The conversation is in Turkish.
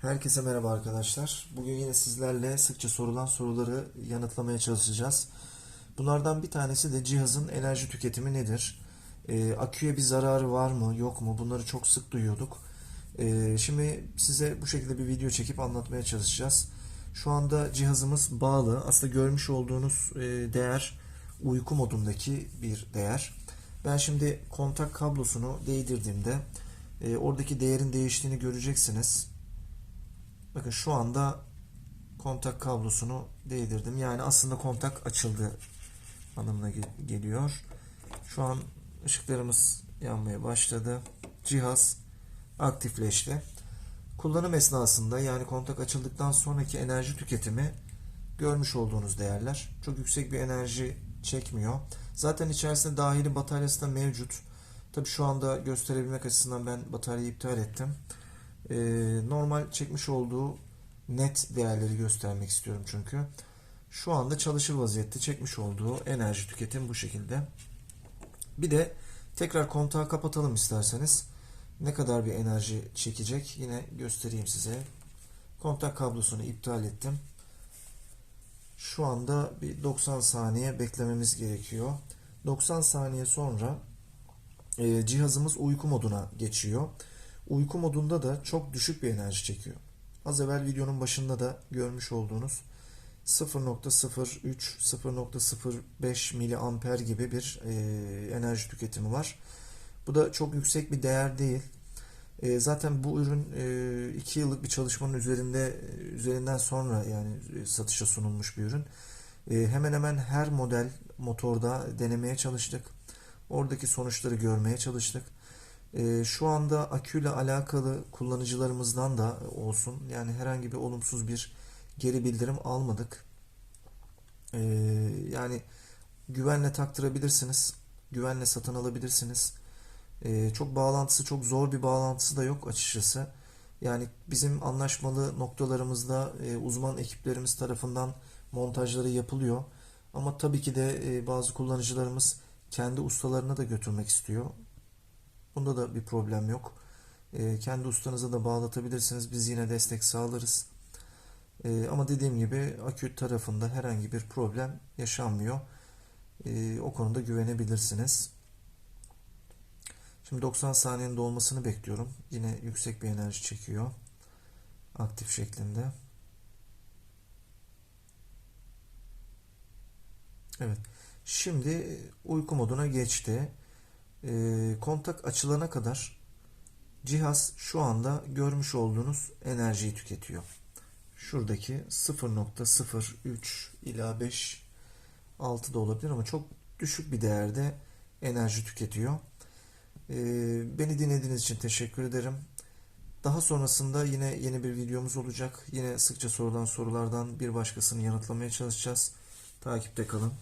Herkese merhaba arkadaşlar. Bugün yine sizlerle sıkça sorulan soruları yanıtlamaya çalışacağız. Bunlardan bir tanesi de cihazın enerji tüketimi nedir? Ee, aküye bir zararı var mı, yok mu? Bunları çok sık duyuyorduk. Ee, şimdi size bu şekilde bir video çekip anlatmaya çalışacağız. Şu anda cihazımız bağlı. Aslında görmüş olduğunuz e, değer uyku modundaki bir değer. Ben şimdi kontak kablosunu değdirdiğimde e, oradaki değerin değiştiğini göreceksiniz. Bakın şu anda kontak kablosunu değdirdim. Yani aslında kontak açıldı anlamına gel- geliyor. Şu an ışıklarımız yanmaya başladı. Cihaz aktifleşti. Kullanım esnasında yani kontak açıldıktan sonraki enerji tüketimi görmüş olduğunuz değerler. Çok yüksek bir enerji çekmiyor. Zaten içerisinde dahili bataryası da mevcut. Tabi şu anda gösterebilmek açısından ben bataryayı iptal ettim. Ee, normal çekmiş olduğu net değerleri göstermek istiyorum çünkü. Şu anda çalışır vaziyette çekmiş olduğu enerji tüketim bu şekilde. Bir de tekrar kontağı kapatalım isterseniz. Ne kadar bir enerji çekecek yine göstereyim size. Kontak kablosunu iptal ettim. Şu anda bir 90 saniye beklememiz gerekiyor. 90 saniye sonra e, cihazımız uyku moduna geçiyor. Uyku modunda da çok düşük bir enerji çekiyor. Az evvel videonun başında da görmüş olduğunuz 0.03 0.05 miliamper gibi bir e, enerji tüketimi var. Bu da çok yüksek bir değer değil. E, zaten bu ürün 2 yıllık bir çalışmanın üzerinde üzerinden sonra yani e, satışa sunulmuş bir ürün. E, hemen hemen her model motorda denemeye çalıştık. Oradaki sonuçları görmeye çalıştık. E, şu anda aküyle alakalı kullanıcılarımızdan da olsun yani herhangi bir olumsuz bir geri bildirim almadık. E, yani güvenle taktırabilirsiniz, güvenle satın alabilirsiniz. E, çok bağlantısı çok zor bir bağlantısı da yok açıkçası. Yani bizim anlaşmalı noktalarımızda e, uzman ekiplerimiz tarafından montajları yapılıyor. Ama tabii ki de e, bazı kullanıcılarımız kendi ustalarına da götürmek istiyor. Bunda da bir problem yok. E, kendi ustanıza da bağlatabilirsiniz. Biz yine destek sağlarız. E, ama dediğim gibi akü tarafında herhangi bir problem yaşanmıyor. E, o konuda güvenebilirsiniz. Şimdi 90 saniyenin dolmasını bekliyorum. Yine yüksek bir enerji çekiyor. Aktif şeklinde. Evet. Şimdi uyku moduna geçti. E, kontak açılana kadar cihaz şu anda görmüş olduğunuz enerjiyi tüketiyor. Şuradaki 0.03 ila 5 6 da olabilir ama çok düşük bir değerde enerji tüketiyor. E, beni dinlediğiniz için teşekkür ederim. Daha sonrasında yine yeni bir videomuz olacak. Yine sıkça sorulan sorulardan bir başkasını yanıtlamaya çalışacağız. Takipte kalın.